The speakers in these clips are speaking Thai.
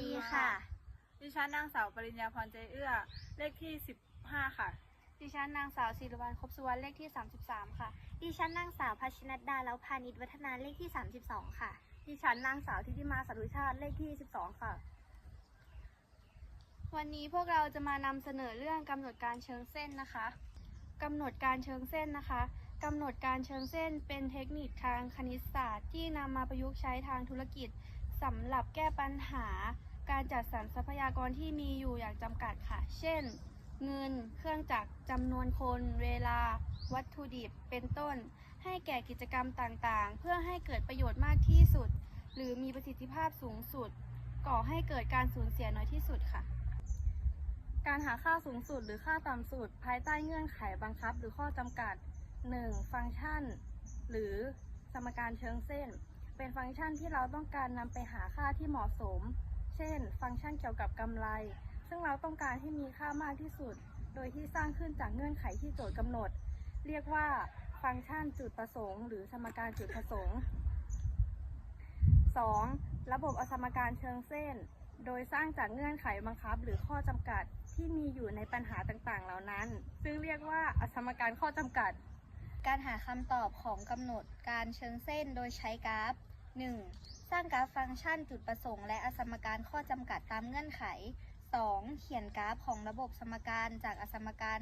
ดีค่ะ ดิฉันนางสาวปริญญาพรใจเอื้อ เลขที่ 15 ค่ะ ดิฉันนางสาวศิริวัลย์ครบสุวรรณเลขที่ 33 ค่ะ ดิฉันนางสาวพัชนัดดาแล้วพานิชวัฒนาเลขที่ 32 ค่ะ ดิฉันนางสาวทิติมาสรุชาติเลขที่ 12 ค่ะ วันนี้พวกเราจะมานำเสนอเรื่องกำหนดการเชิงเส้นนะคะกำหนดการเชิงเส้นนะคะกำหนดการเชิงเส้นเป็นเทคนิคทางคณิตศาสตร์ที่นำมาประยุกต์ใช้ทางธุรกิจสำหรับแก้ปัญหา การจัดสรรทรัพยากรที่มีอยู่อย่างจำกัดค่ะ เช่น เงิน เครื่องจักรจำนวนคน เวลา วัตถุดิบ เป็นต้น ให้แก่กิจกรรมต่างๆ เพื่อให้เกิดประโยชน์มากที่สุด หรือมีประสิทธิภาพสูงสุด ก่อให้เกิดการสูญเสียน้อยที่สุดค่ะ การหาค่าสูงสุดหรือค่าต่ำสุด ภายใต้เงื่อนไขบังคับ หรือข้อจำกัด 1. ฟังก์ชัน หรือสมการเชิงเส้น เป็นฟังก์ชันที่เราต้องการนำไปหาค่าที่เหมาะสม ช่น ฟังก์ชันเกี่ยวกับกำไร ซึ่งเราต้องการให้มีค่ามากที่สุด โดยที่สร้างขึ้นจากเงื่อนไขที่โจทย์กำหนด เรียกว่าฟังก์ชันจุดประสงค์ หรือสมการจุดประสงค์ 2. ระบบอสมการเชิงเส้น โดยสร้างจากเงื่อนไขบังคับ หรือข้อจำกัดที่มีอยู่ในปัญหาต่างๆ เหล่านั้น ซึ่งเรียกว่าอสมการข้อจำกัด การหาคำตอบของกำหนดการเชิงเส้นโดยใช้กราฟ 1. สร้างกราฟฟังก์ชันจุดประสงค์ และอสมการข้อจำกัดตามเงื่อนไข 2. เขียนกราฟของระบบสมการจากอสมการ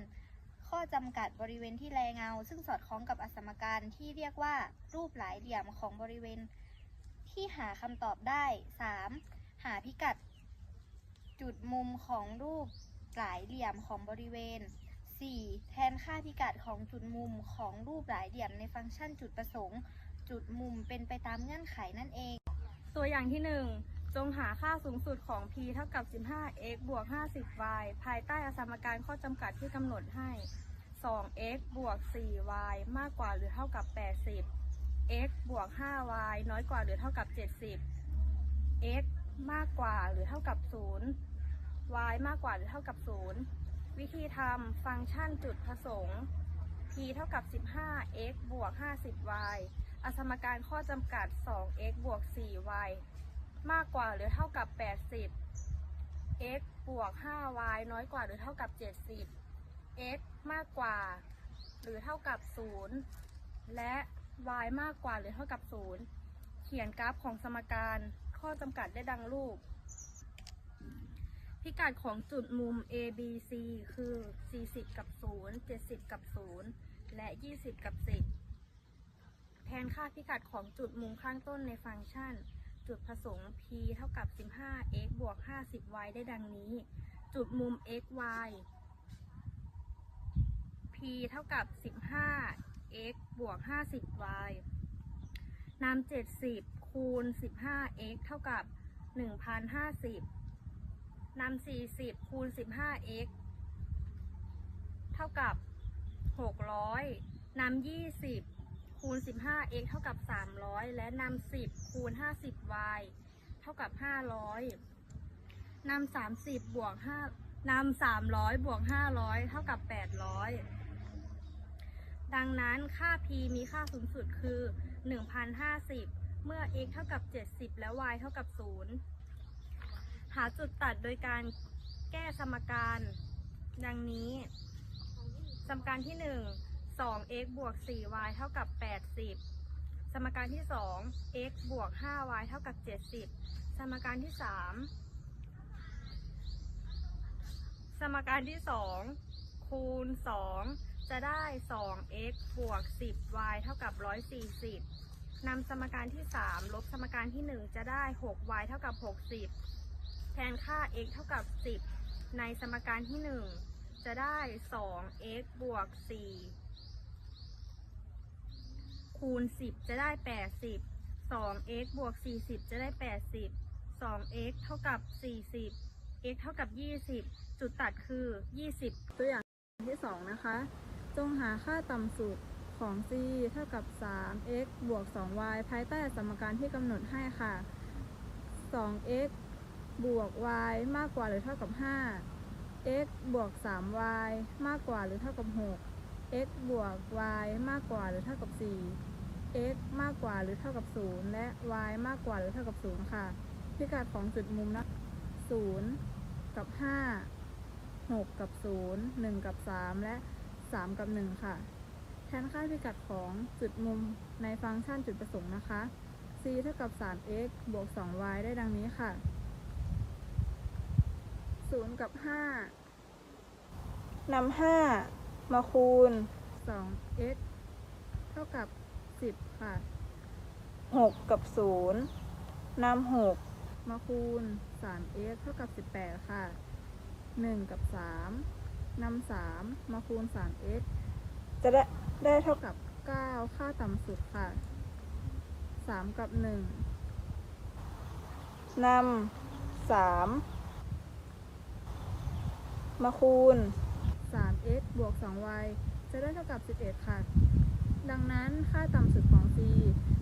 ข้อจำกัดบริเวณที่แลเงา ซึ่งสอดคล้องกับอสมการที่เรียกว่ารูปหลายเหลี่ยมของบริเวณ ที่หาคำตอบได้ 3. หาพิกัด จุดมุมของรูปหลายเหลี่ยมของบริเวณ 4. แทนค่าพิกัดของจุดมุมของรูปหลายเหลี่ยมในฟังก์ชันจุดประสงค์ จุดมุมเป็นไปตามเงื่อนไขนั่นเอง ตัวอย่างที่ 1 จงหาค่าสูงสุดของ p เท่ากับ 15x บวก 50y ภายใต้อสมการข้อจำกัดที่กำหนดให้ 2x บวก 4y มากกว่าหรือเท่ากับ 80 x บวก 5y น้อยกว่าหรือเท่ากับ 70 x มากกว่าหรือเท่ากับ 0 y มากกว่าหรือเท่ากับ 0 วิธีทำฟังก์ชันจุดประสงค์ p เท่ากับ 15x บวก 50y อสมการข้อจำกัด 2x บวก 4y มากกว่าหรือเท่ากับ 80 x บวก 5y น้อยกว่าหรือเท่ากับ 70 x มากกว่าหรือเท่ากับ 0 และ y มากกว่าหรือเท่ากับ 0 เขียนกราฟของสมการข้อจำกัดได้ดังรูป พิกัดของจุดมุม A B C คือ 40 กับ 0 70 กับ 0 และ 20 กับ 10 แทนค่าพิกัดของจุดมุมข้างต้นในฟังก์ชัน จุดประสงค์ p เท่ากับ 15x บวก 50y ได้ดังนี้ จุดมุม x y p เท่ากับ 15x บวก 50y นำ70 คูณ 15x เท่ากับ 1,050นำ40 คูณ 15x เท่ากับ 600นำ20 คูณ 15x เท่ากับ 300 และนำ10 คูณ 50y เท่ากับ 500นำ30 บวก5นำ300 บวก 500 เท่ากับ 800 ดังนั้นค่า p มีค่าสูงสุดคือ 1,050 เมื่อ x เท่ากับ 70 และ y เท่ากับ 0 หาจุดตัดโดยการแก้สมการ ดังนี้ สมการที่ 1 2x บวก 4y เท่ากับ 80 สมการที่ 2 x บวก 5y เท่ากับ 70 สมการที่ 3 สมการที่ 2 คูณ 2 จะได้ 2x บวก 10y เท่ากับ 140 นำสมการที่ 3 ลบสมการที่ 1 จะได้ 6y เท่ากับ 60 แทนค่า x เท่ากับ 10 ในสมการที่ 1 จะได้ 2x บวก 4 คูณ 10 จะได้ 80 2x บวก 40 จะได้ 80 2x เท่ากับ 40 x เท่ากับ 20 จุดตัดคือ 20 ตัวอย่างที่ 2 นะคะ จงหาค่าต่ำสุดของ c เท่ากับ 3x บวก 2y ภายใต้สมการที่กำหนดให้ค่ะ 2x บวก y มากกว่าหรือเท่ากับ 5 x บวก 3y มากกว่าหรือเท่ากับ 6 x บวก y มากกว่าหรือเท่ากับ 4 x มากกว่าหรือเท่ากับ 0 และ y มากกว่าหรือเท่ากับ 0 ค่ะ พิกัดของจุดมุมนะ 0 กับ 5 6 กับ 0 1 กับ 3 และ 3 กับ 1 ค่ะ แทนค่าพิกัดของจุดมุมในฟังก์ชันจุดประสงค์นะคะ c เท่ากับ 3x บวก 2y ได้ดังนี้ค่ะ 0 กับ 5นำ5 มาคูณ 2x เท่ากับ 10 ค่ะ 6 กับ 0นำ6 มาคูณ 3x เท่ากับ 18 ค่ะ 1 กับ 3นำ3 มาคูณ 3x จะได้ได้เท่ากับ 9 ค่าต่ำสุดค่ะ 3 กับ 1นำ3 มาคูณ 3x บวก 2y จะได้เท่ากับ 11 ค่ะ ดังนั้นค่าต่ำสุดของ c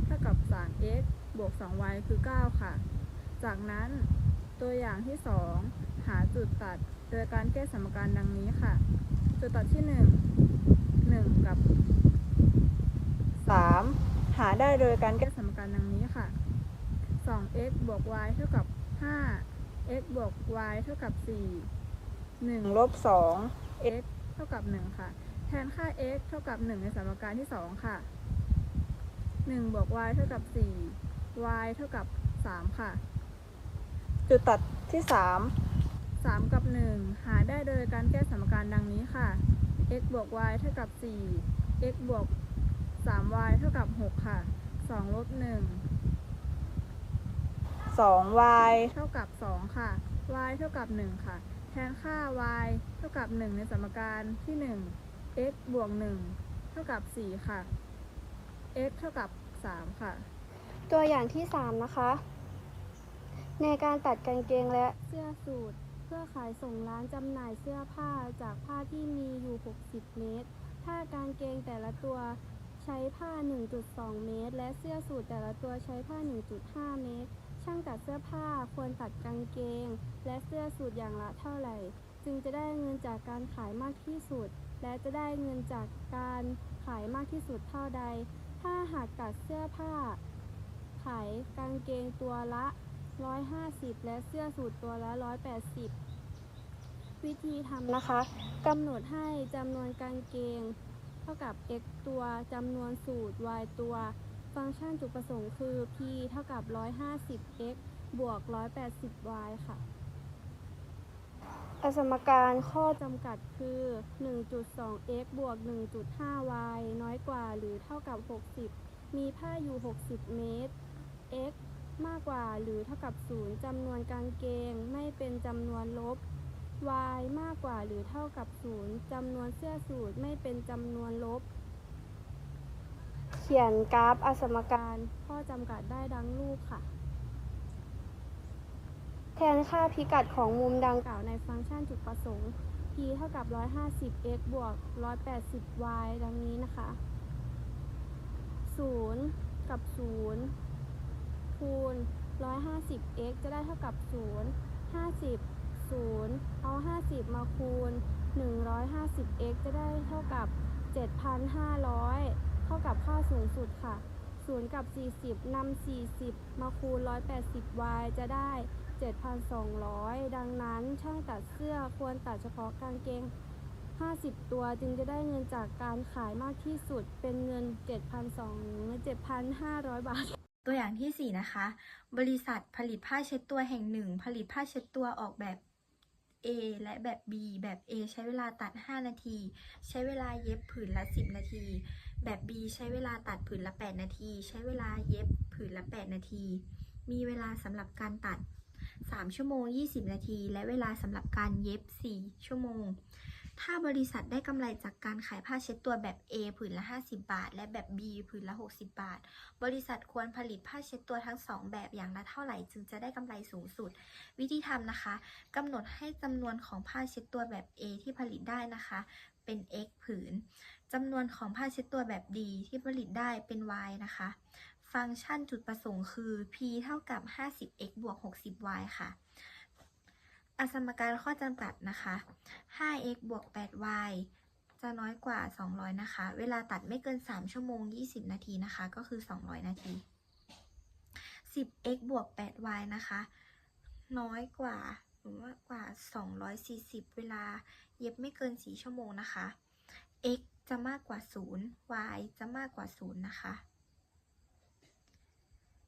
เท่ากับ 3x บวก 2y คือ 9 ค่ะ จากนั้นตัวอย่างที่ 2 หาจุดตัดโดยการแก้สมการดังนี้ค่ะ จุดตัดที่ 1 1 กับ 3 หาได้โดยการแก้สมการดังนี้ค่ะ 2x บวก y เท่ากับ 5 x บวก y เท่ากับ 4 1 ลบ 2 x เท่ากับ 1 ค่ะ แทนค่า x เท่ากับ 1 ในสมการที่ 2 ค่ะ 1 บวก y เท่ากับ 4 y เท่ากับ 3 ค่ะ จุดตัดที่ 3 3 กับ 1 หาได้โดยการแก้สมการดังนี้ค่ะ x บวก y เท่ากับ 4 x บวก 3y เท่ากับ 6 ค่ะ 2 ลบ 1 2y เท่ากับ 2 ค่ะ y เท่ากับ 1 ค่ะแทนค่า y เท่ากับ 1 ในสมการที่ 1 x บวก 1 เท่ากับ 4 ค่ะ x เท่ากับ 3 ค่ะ ตัวอย่างที่ 3 นะคะ ในการตัดกางเกงและเสื้อสูทเพื่อขายส่งร้านจำหน่ายเสื้อผ้าจากผ้าที่มีอยู่ 60 เมตรถ้ากางเกงแต่ละตัวใช้ผ้า 1.2 เมตร และเสื้อสูทแต่ละตัวใช้ผ้า 1.5 เมตร ช่างตัดเสื้อผ้าควรตัดกางเกง และเสื้อสูทอย่างละเท่าไหร่ จึงจะได้เงินจากการขายมากที่สุด และจะได้เงินจากการขายมากที่สุดเท่าใด ถ้าหากตัดเสื้อผ้า ขายกางเกงตัวละ 150 และเสื้อสูทตัวละ 180 วิธีทำนะคะกำหนดให้จำนวนกางเกง เท่ากับ x ตัวจำนวนสูตร y ตัว ฟังก์ชันจุดประสงค์คือ p เท่ากับ 150x บวก 180y ค่ะ อสมการข้อจำกัดคือ 1.2x บวก 1.5y น้อยกว่าหรือเท่ากับ 60 มีผ้าอยู่ 60 เมตร x มากกว่าหรือเท่ากับ 0จำนวนกางเกงไม่เป็นจำนวนลบ y มากกว่าหรือเท่ากับ 0จำนวนเสื้อสูทไม่เป็นจำนวนลบ ขียนกราฟอสมการข้อจำกัดได้ดังรูปค่ะ แทนค่าพิกัดของมุมดังกล่าวในฟังก์ชันจุดประสงค์ p เท่ากับ 150x บวก 180y ดังนี้นะคะ 0 กับ 0 คูณ 150x จะได้เท่ากับ 0 50 0 เอา 50 มาคูณ 150x จะได้เท่ากับ 7,500 เท่ากับค่าสูงสุดค่ะ 0 กับ 40นำ40 มาคูณ 180y จะได้ 7,200 ดังนั้นช่างตัดเสื้อควรตัดเฉพาะกางเกง 50 ตัวจึงจะได้เงินจากการขายมากที่สุดเป็นเงิน 7,200 7,500 บาทตัวอย่างที่ 4 นะคะ บริษัทผลิตผ้าเช็ดตัวแห่งหนึ่ง ผลิตผ้าเช็ดตัวออกแบบ A และแบบ B แบบ A ใช้เวลาตัด 5 นาที ใช้เวลาเย็บผืนละ 10 นาที แบบ B ใช้เวลาตัดผืนละ 8 นาที ใช้เวลาเย็บผืนละ 8 นาที มีเวลาสำหรับการตัด 3 ชั่วโมง 20 นาที และเวลาสำหรับการเย็บ 4 ชั่วโมง ถ้าบริษัทได้กำไรจากการขายผ้าเช็ดตัวแบบ A ผืนละ 50 บาท และแบบ B ผืนละ 60 บาท บริษัทควรผลิตผ้าเช็ดตัวทั้ง 2 แบบอย่างละเท่าไหร่จึงจะได้กำไรสูงสุด วิธีทำนะคะกำหนดให้จำนวนของผ้าเช็ดตัวแบบ A ที่ผลิตได้นะคะ เป็น x ผืน จำนวนของผ้าเช็ดตัวแบบ D ที่ผลิตได้เป็น y นะคะ ฟังก์ชันจุดประสงค์คือ p เท่ากับ 50x บวก 60y ค่ะ อสมการข้อจำกัดนะคะ 5x บวก 8y จะน้อยกว่า 200 นะคะ เวลาตัดไม่เกิน 3 ชั่วโมง 20 นาทีนะคะ ก็คือ 200 นาที 10x บวก 8y นะคะ น้อยกว่ามากกว่า 240 เวลาเย็บไม่เกิน 4 ชั่วโมงนะคะ x จะมากกว่า 0 y จะมากกว่า 0 นะคะ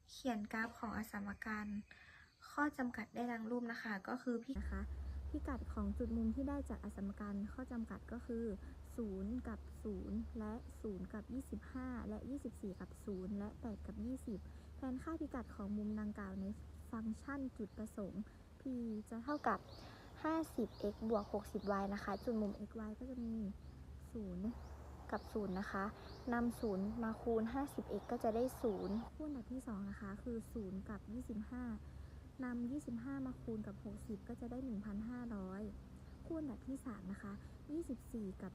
เขียนกราฟของอสมการ ข้อจำกัดได้ดังรูปนะคะ ก็คือพี่นะคะ พิกัดของจุดมุมที่ได้จากอสมการข้อจำกัดก็คือ 0 กับ 0 และ 0 กับ 25 และ 24 กับ 0 และ 8 กับ 20 แทนค่าพิกัดของมุมดังกล่าวในฟังก์ชันจุดประสงค์ p จะเท่ากับ 50x บวก 60y นะคะ จุดมุม x y ก็จะมี กับ0นะคะนำ0มาคูณ 50x ก็จะได้ 0 คูณแบบที่2นะคะคือ 0 กับ 25นำ25 มาคูณกับ 60 ก็จะได้ 1,500 คูณแบบที่3นะคะ24 กับ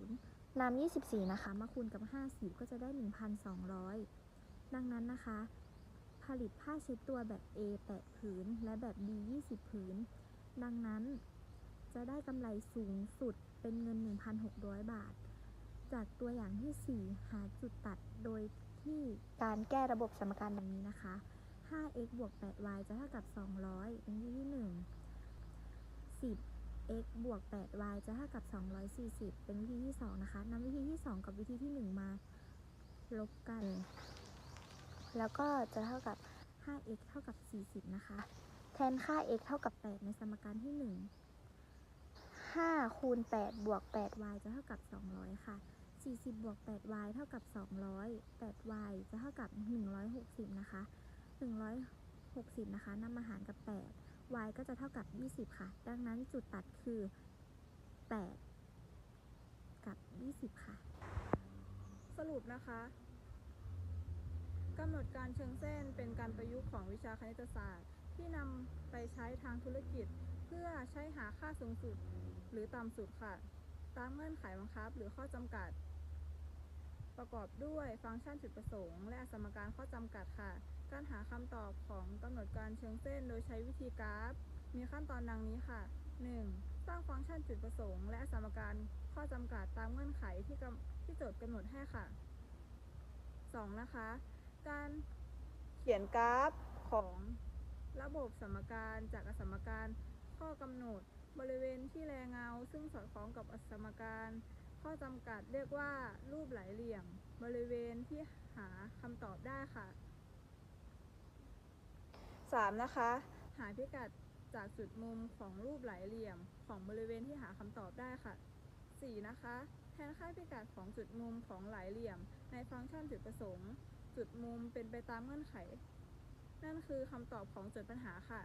0นำ24 นะคะ มาคูณกับ 50 ก็จะได้ 1,200 ดังนั้นนะคะ ผลิตผ้าเช็ดตัวแบบ A 8ผืน และแบบ B 20ผืน ดังนั้นจะได้กำไรสูงสุดเป็นเงิน 1,600 บาท จากตัวอย่างที่ 4 หาจุดตัดโดยที่การแก้ระบบสมการดังนี้นะคะ 5x บวก 8y จะเท่ากับ 200 เป็นวิธีที่ 1 10x บวก 8y จะเท่ากับ 240 เป็นวิธีที่ 2 นะคะนำวิธีที่ 2 กับวิธีที่ 1 มาลบกัน แล้วก็จะเท่ากับ 5x เท่ากับ 40 นะคะ แทนค่า x เท่ากับ 8 ในสมการที่ 1 5คูณ8บวก 8y จะเท่ากับ 200 ค่ะ 40 บวก 8y เท่ากับ 200 8y จะเท่ากับ 160 นะคะ 160 นะคะนำมาหารกับ 8 y ก็จะเท่ากับ 20 ค่ะ ดังนั้นจุดตัดคือ 8 กับ 20 ค่ะ สรุปนะคะกำหนดการเชิงเส้นเป็นการประยุกต์ของวิชาคณิตศาสตร์ ที่นำไปใช้ทางธุรกิจ เพื่อใช้หาค่าสูงสุดหรือต่ำสุดค่ะ ตามเงื่อนไขบังคับหรือข้อจำกัด ประกอบด้วยฟังก์ชันจุดประสงค์ และสมการข้อจำกัดค่ะ การหาคำตอบของกำหนดการเชิงเส้นโดยใช้วิธีกราฟ มีขั้นตอนดังนี้ค่ะ 1. สร้างฟังก์ชันจุดประสงค์ และสมการข้อจำกัดตามเงื่อนไขที่ที่โจทย์กำหนดให้ค่ะ 2. นะคะ การเขียนกราฟของระบบสมการจากสมการข้อกำหนดบริเวณที่แลเงา ซึ่งสอดคล้องกับสมการ ข้อจำกัดเรียกว่ารูปไหลเหลี่ยม บริเวณที่หาคำตอบได้ค่ะ 3. นะคะ หาพิกัดจากจุดมุมของรูปไหลเหลี่ยมของบริเวณที่หาคำตอบได้ค่ะ 4. นะคะ แทนค่าพิกัดของจุดมุมของไหลเหลี่ยม ในฟังก์ชันจุดประสงค์ จุดมุมเป็นไปตามเงื่อนไข นั่นคือคำตอบของโจทย์ปัญหาค่ะ